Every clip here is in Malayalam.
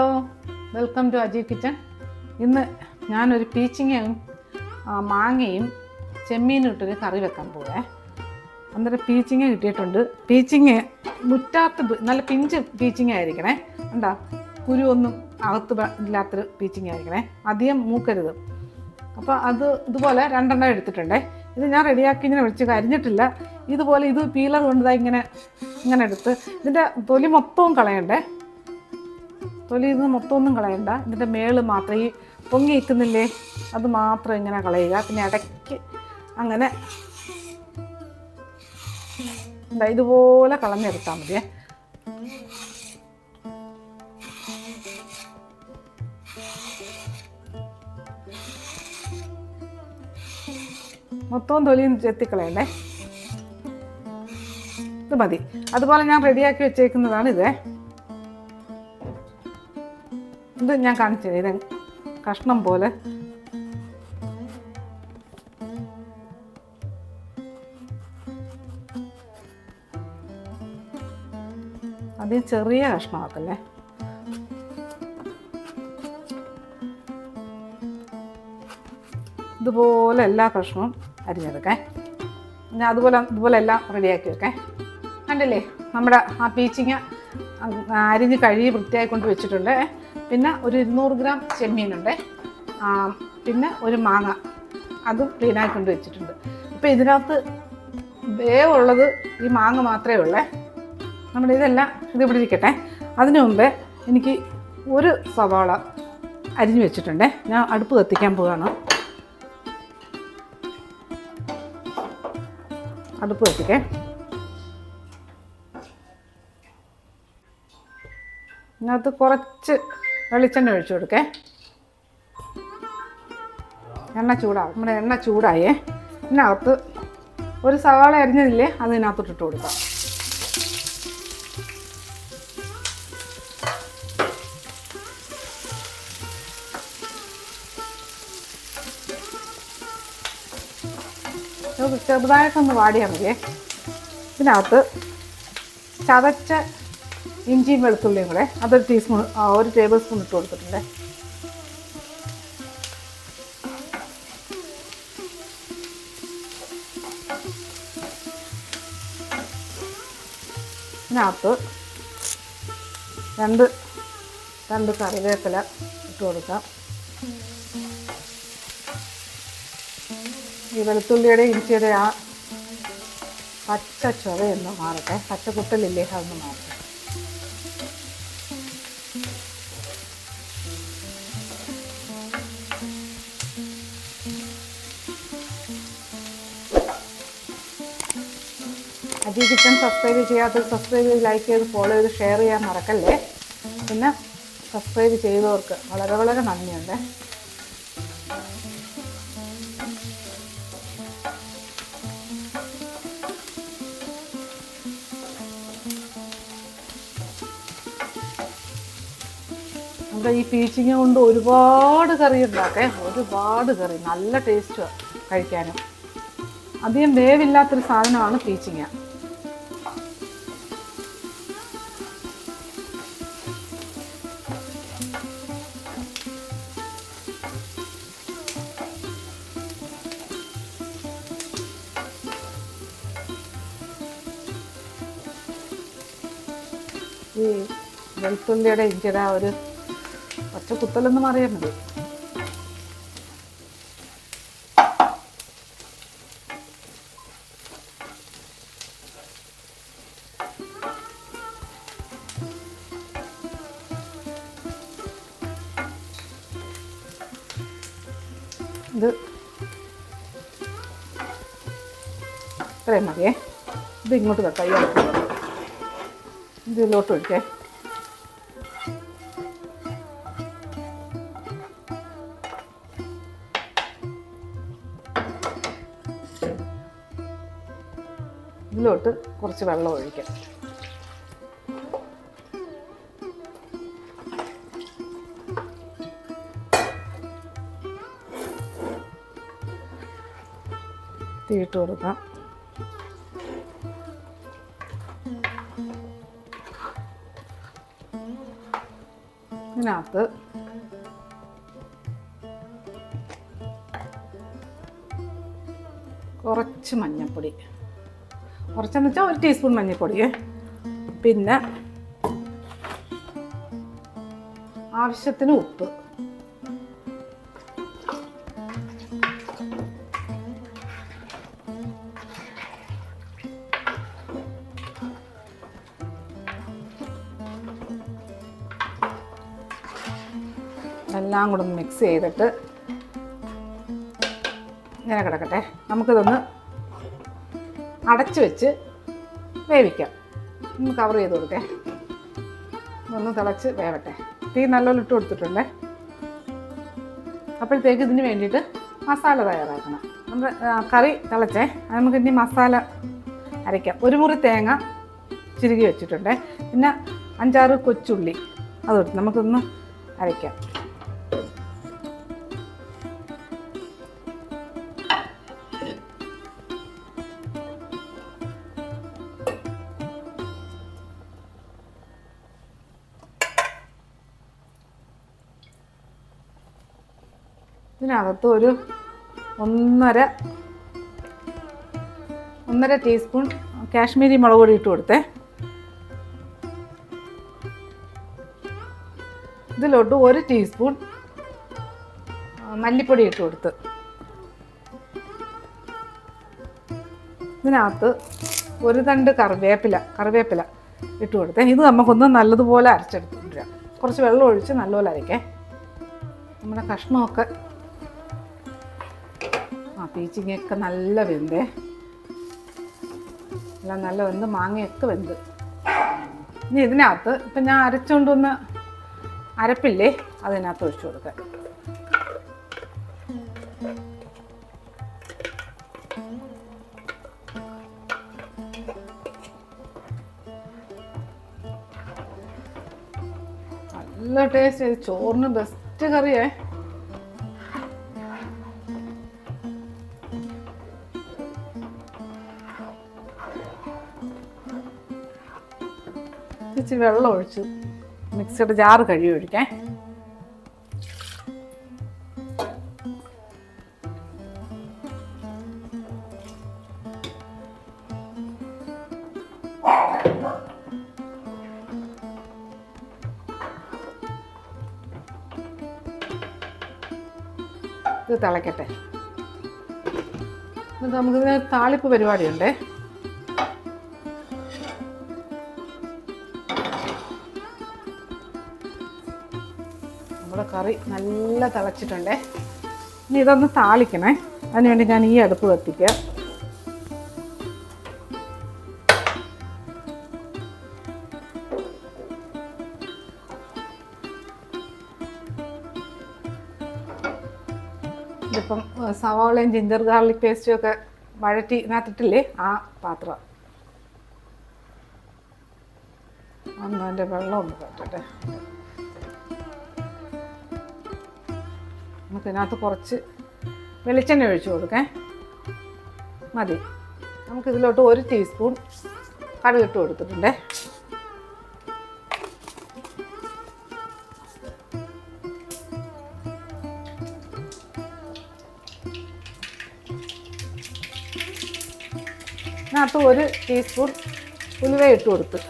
Hello welcome to Aji kitchen. ഇന്ന് ഞാനൊരു പീച്ചിങ്ങയും മാങ്ങയും ചെമ്മീനും ഇട്ടൊരു കറി വെക്കാൻ പോവേ. അന്നേരം പീച്ചിങ്ങ കിട്ടിയിട്ടുണ്ട്. പീച്ചിങ്ങ മുറ്റാത്ത നല്ല പിഞ്ച് പീച്ചിങ്ങ ആയിരിക്കണേ. എന്താ കുരു ഒന്നും അകത്ത് ഇല്ലാത്തൊരു പീച്ചിങ്ങ ആയിരിക്കണേ. അധികം മൂക്കരുത്. അപ്പോൾ അത് ഇതുപോലെ രണ്ടെണ്ണം എടുത്തിട്ടുണ്ടേ. ഇത് ഞാൻ റെഡിയാക്കി ഇങ്ങനെ വെച്ച് കരിഞ്ഞിട്ടില്ല. ഇതുപോലെ ഇത് പീലർ കൊണ്ടതായി ഇങ്ങനെ ഇങ്ങനെ എടുത്ത്. ഇതിന്റെ തൊലി മൊത്തവും കളയണ്ടേ? തൊലി ഇന്ന് മൊത്തം ഒന്നും കളയണ്ട. ഇതിന്റെ മേൾ മാത്രം. ഈ പൊങ്ങി നിൽക്കുന്നില്ലേ അത് മാത്രം ഇങ്ങനെ കളയുക. പിന്നെ ഇടയ്ക്ക് അങ്ങനെ എന്താ ഇതുപോലെ കളഞ്ഞെടുത്താൽ മതിയേ. മൊത്തവും തൊലിയും ചെത്തിക്കളയണ്ടേ ഇത് മതി. അതുപോലെ ഞാൻ റെഡിയാക്കി വെച്ചേക്കുന്നതാണ് ഇത്. ഇത് ഞാൻ കാണിച്ചു തരാം. കഷ്ണം പോലെ. അത് ചെറിയ കഷ്ണമാക്കല്ലേ? ഇതുപോലെ എല്ലാ കഷ്ണവും അരിഞ്ഞെടുക്കേ. ഞാൻ അതുപോലെ ഇതുപോലെ എല്ലാം റെഡിയാക്കി വെക്കേ. കണ്ടില്ലേ? നമ്മുടെ ആ പീച്ചിങ്ങ അരിഞ്ഞ് കഴുകി വൃത്തിയായി കൊണ്ട് വെച്ചിട്ടുണ്ട്. പിന്നെ ഒരു ഇരുന്നൂറ് ഗ്രാം ചെമ്മീനുണ്ട്. പിന്നെ ഒരു മാങ്ങ. അതും ക്ലീനായി കൊണ്ട് വെച്ചിട്ടുണ്ട്. ഇപ്പോൾ ഇതിനകത്ത് വേവുള്ളത് ഈ മാങ്ങ മാത്രമേ ഉള്ളേ. നമ്മൾ ഇതെല്ലാം ഇത് ഇവിടെ ഇരിക്കട്ടെ. അതിനു മുമ്പേ എനിക്ക് ഒരു സവാള അരിഞ്ഞു വെച്ചിട്ടുണ്ടേ. ഞാൻ അടുപ്പ് കത്തിക്കാൻ പോവാണ്. അടുപ്പ് കത്തിക്കേ. ഇതിനകത്ത് കുറച്ച് വെളിച്ചെണ്ണ ഒഴിച്ചു കൊടുക്കേ. എണ്ണ ചൂടാവും. നമ്മുടെ എണ്ണ ചൂടായേ. ഇതിനകത്ത് ഒരു സവാള അരിഞ്ഞതില്ലേ അത് ഇതിനകത്തോട്ട് ഇട്ട് കൊടുക്കാം. ചെറുതായിട്ടൊന്ന് വാടിയാൽ മതിയേ. ഇതിനകത്ത് ചതച്ച ഇഞ്ചിയും വെളുത്തുള്ളിയും കൂടെ അതൊരു ടീസ്പൂൺ ഒരു ടേബിൾ സ്പൂൺ ഇട്ട് കൊടുത്തിട്ടുണ്ട്. ഇതിനകത്ത് രണ്ട് രണ്ട് കറിവേപ്പില ഇട്ട് കൊടുക്കാം. ഈ വെളുത്തുള്ളിയുടെ ഇഞ്ചിയുടെ ആ പച്ച ചുവയൊന്നും മാറട്ടെ. പച്ച കുട്ടലില്ലേ അതൊന്ന് മാറട്ടെ. അജി കിച്ചൺ സബ്സ്ക്രൈബ് ചെയ്യാത്തത് സബ്സ്ക്രൈബ് ചെയ്ത് ലൈക്ക് ചെയ്ത് ഫോളോ ചെയ്ത് ഷെയർ ചെയ്യാൻ മറക്കല്ലേ? പിന്നെ സബ്സ്ക്രൈബ് ചെയ്തവർക്ക് വളരെ വളരെ നന്ദിയുണ്ട്. നമ്മുടെ ഈ പീച്ചിങ്ങ കൊണ്ട് ഒരുപാട് കറി ഉണ്ടാക്കേ? ഒരുപാട് കറി. നല്ല ടേസ്റ്റുമാണ് കഴിക്കാനും. അധികം വേവില്ലാത്തൊരു സാധനമാണ് പീച്ചിങ്ങ ഈ വെളുത്തുള്ളിയുടെ ഇഞ്ചിയുടെ ആ ഒരു പച്ച കുത്തലൊന്നും അറിയാൻ മതി ഇത് ഇത്രയും മതിയേ. ഇത് ഇങ്ങോട്ട് വെക്കാം. ഇതിലോട്ട് ഒഴിക്കേ. ഇതിലോട്ട് കുറച്ച് വെള്ളം ഒഴിക്കാം. തീയിട്ട് കൊടുക്കാം. ഇതിനകത്ത് കുറച്ച് മഞ്ഞൾപ്പൊടി കുറച്ചെന്ന് വെച്ചാൽ ഒരു ടീസ്പൂൺ മഞ്ഞൾപ്പൊടിയേ പിന്നെ ആവശ്യത്തിന് ഉപ്പ്. എല്ലാം കൂടെ ഒന്ന് മിക്സ് ചെയ്തിട്ട് ഇങ്ങനെ കിടക്കട്ടെ. നമുക്കിതൊന്ന് അടച്ച് വെച്ച് വേവിക്കാം. ഒന്ന് കവർ ചെയ്ത് കൊടുക്കേ. ഒന്ന് തിളച്ച് വേവട്ടെ. തീ നല്ലോണം ഇട്ട് കൊടുത്തിട്ടുണ്ടേ. അപ്പോഴത്തേക്ക് ഇതിന് വേണ്ടിയിട്ട് മസാല തയ്യാറാക്കണം. നമ്മുടെ കറി തിളച്ചേ. അത് നമുക്ക് ഇനി മസാല അരയ്ക്കാം. ഒരു മുറി തേങ്ങ ചിരുകി വെച്ചിട്ടുണ്ട്. പിന്നെ അഞ്ചാറ് കൊച്ചുള്ളി. അതെടുത്ത് നമുക്കൊന്ന് അരയ്ക്കാം. ഇതിനകത്ത് ഒരു ഒന്നര ഒന്നര ടീസ്പൂൺ കാശ്മീരി മുളക് പൊടി ഇട്ട് കൊടുത്തേ. ഇതിലോട്ട് ഒരു ടീസ്പൂൺ മല്ലിപ്പൊടി ഇട്ട് കൊടുത്ത്. ഇതിനകത്ത് ഒരു തണ്ട് കറിവേപ്പില കറിവേപ്പില ഇട്ട് കൊടുത്തേ. ഇത് നമുക്കൊന്ന് നല്ലതുപോലെ അരച്ചെടുത്തിട്ട് കുറച്ച് വെള്ളം ഒഴിച്ച് നല്ലപോലെ അരയ്ക്കേ. നമ്മുടെ കഷ്ണമൊക്കെ പീച്ചിങ്ങയൊക്കെ നല്ല വെന്തേ. എല്ലാം നല്ല വെന്ത് മാങ്ങയൊക്കെ വെന്ത്. ഇനി ഇതിനകത്ത് ഇപ്പം ഞാൻ അരച്ചുകൊണ്ടൊന്ന് അരപ്പില്ലേ അതിനകത്ത് ഒഴിച്ചു കൊടുക്കാം. നല്ല ടേസ്റ്റ് ചോറിന് ബെസ്റ്റ് കറിയേ. ഇച്ചിരി വെള്ളം ഒഴിച്ച് മിക്സിയുടെ ജാറ് കഴുകി ഒഴിക്കാൻ ഇത് തിളക്കട്ടെ. നമുക്ക് നമുക്കിതിന് താളിപ്പ് പരിപാടിയുണ്ടേ? കറി നല്ല തിളച്ചിട്ടുണ്ടേ. ഇനി ഇതൊന്ന് താളിക്കണേ. അതിനുവേണ്ടി ഞാൻ ഈ അടുപ്പ് കത്തിക്കുക. ഇതിപ്പം സവാളയും ജിഞ്ചർ ഗാർലിക് പേസ്റ്റും ഒക്കെ വഴറ്റി ഇതിനകത്തിട്ടില്ലേ? ആ പാത്രം. ഒന്നും അതിന്റെ വെള്ളം ഒന്ന് പറ്റട്ടെ നമുക്ക് ഇതിനകത്ത് കുറച്ച് വെളിച്ചെണ്ണ ഒഴിച്ച് കൊടുക്കേ. മതി. നമുക്കിതിലോട്ട് ഒരു ടീസ്പൂൺ കടുക് ഇട്ട് കൊടുത്തിട്ടുണ്ടേ. ഇതിനകത്ത് ഒരു ടീസ്പൂൺ ഉലുവ ഇട്ട് കൊടുത്ത്.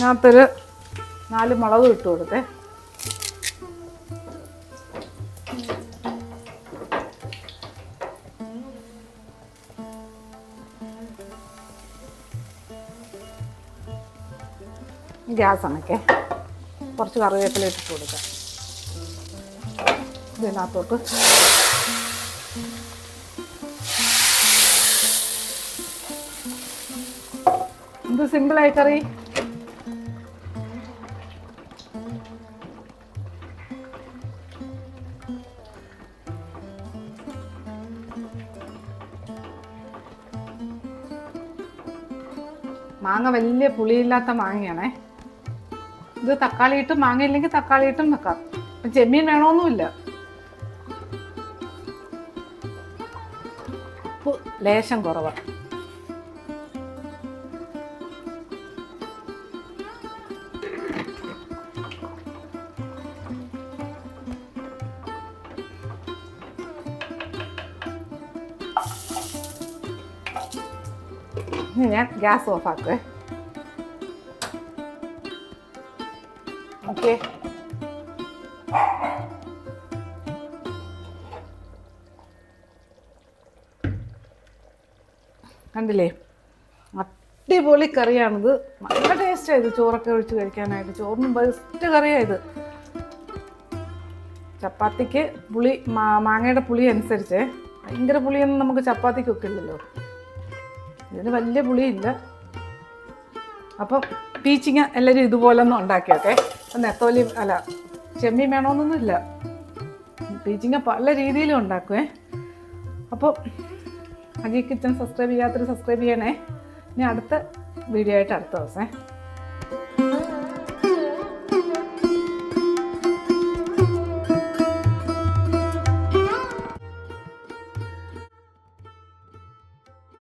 ഇതിനകത്തൊരു നാല് മുളക് ഇട്ട് കൊടുത്തേ. ഗ്യാസ് അണക്കേ കുറച്ച് കറിവേപ്പില ഇട്ടിട്ട് കൊടുക്കാം. ഇതിനകത്തോട്ട്. ഇത് സിമ്പിളായി കറി? മാങ്ങ വലിയ പുളിയില്ലാത്ത മാങ്ങയാണേ. ഇത് തക്കാളി ഇട്ടും മാങ്ങ ഇല്ലെങ്കിൽ തക്കാളി ഇട്ടും വെക്കാം ചെമ്മീൻ വേണമെന്നുമില്ല ലേശം കുറവ്. ഞാൻ ഗ്യാസ് ഓഫ് ഓക്കെ കണ്ടില്ലേ? അടിപൊളി കറിയാണിത്. നല്ല ടേസ്റ്റായത് ചോറൊക്കെ ഒഴിച്ച് കഴിക്കാനായിട്ട്. ചോറിന് ബെസ്റ്റ് കറിയായത് ചപ്പാത്തിക്ക് പുളി മാങ്ങയുടെ പുളി അനുസരിച്ച്. ഭയങ്കര പുളിയൊന്നും നമുക്ക് ചപ്പാത്തിക്കൊക്കെ ഇല്ലല്ലോ. ഇതിന് വലിയ പുളിയില്ല. അപ്പം പീച്ചിങ്ങ എല്ലാവരും ഇതുപോലെ ഒന്ന് ഉണ്ടാക്കിയൊക്കെ നെത്തോലി അല്ല ചെമ്മീൻ വേണമെന്നൊന്നുമില്ല പീച്ചിങ്ങ പല രീതിയിലും ഉണ്ടാക്കുവേ അപ്പോൾ അജി കിച്ചൺ സബ്സ്ക്രൈബ് ചെയ്യാത്തൊരു സബ്സ്ക്രൈബ് ചെയ്യണേ. ഇനി അടുത്ത വീഡിയോ ആയിട്ട് അടുത്ത ദിവസം